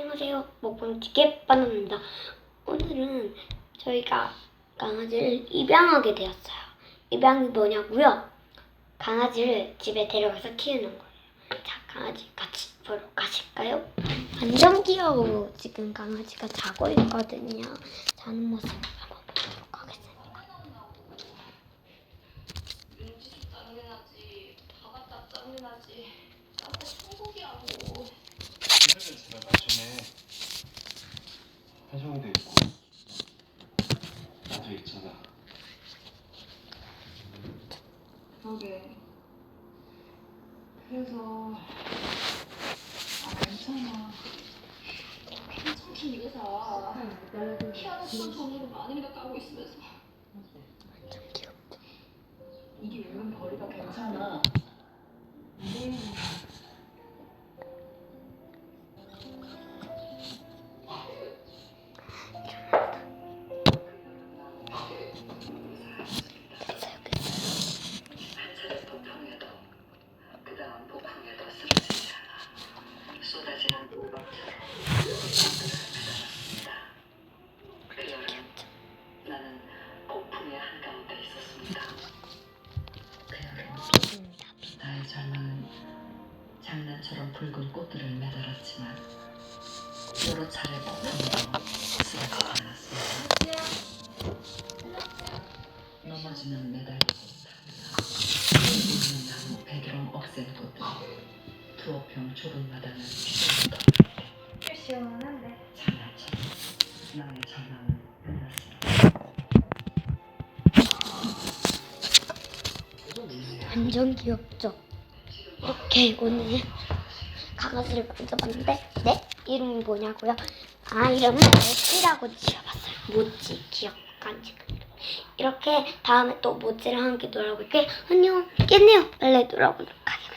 안녕하세요. 먹방찌개 바나나입니다. 오늘은 저희가 강아지를 입양하게 되었어요. 입양이 뭐냐고요? 강아지를 집에 데려가서 키우는 거예요. 자, 강아지 같이 보러 가실까요? 완전 귀여워. 지금 강아지가 자고 있거든요. 자는 모습 한번 보도록 하겠습니다. 눈치도 짜증나지 다 갖다 짜증나지 나한테 천국이라고 이러면 제가 나중에 해정이도 있고 나도 있잖아 그러게. 그래서 아 괜찮아. 괜찮긴 이래서. 피아노 수업 돈으로 많이가 까고 있으면서? 이게 은근 거리가 괜찮아? 그 장난처럼 붉은 꽃들을 매달았지만 여러 차례 폭풍으로 쓰러지지 않았습니다. 넘어지는 매달리고 투어평 좁은 마당을 휘저었다 시원한데 장난처럼 나의 절망은 끝났습니다. 완전 귀엽죠? 이렇게 오늘 강아지를 만져봤는데 네? 이름이 뭐냐고요? 아 이름은 모찌라고 지어봤어요 모찌 귀엽간지가 이렇게 다음에 또 모찌를 함께 놀아볼게 안녕 깼네요 빨리 놀아보도록 하겠습니다